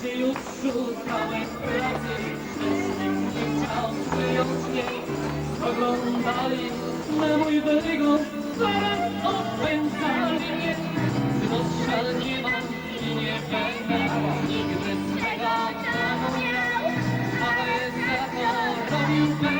gdy już szukałem pracy Wszystkim nie chciał przyjąć jej Oglądali na mój wygląd Zaraz odpędzali mnie Gdy nie mam i nie będę Nigdy swego tam nie Ale za to robił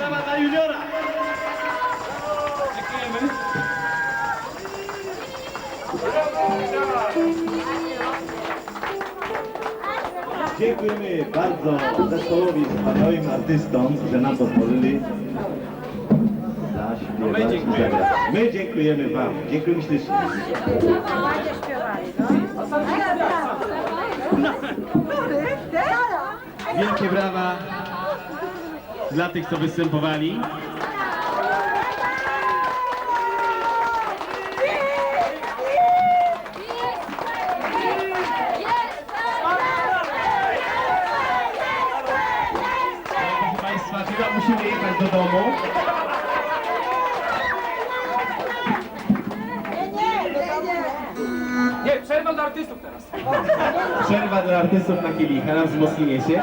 Warszawa dla juniora. Dziękujemy. Dziękujemy bardzo zespołowi wspaniałym artystom, że nam pozwolili zaśpiewać i zagrać. My dziękujemy Wam. Dziękujemy ślicznie. Wielkie brawa dla tych, co występowali. chyba musimy jechać do domu. Nie, przerwa dla artystów teraz. Przerwa dla artystów na kielicha, nam wzmocnienie się.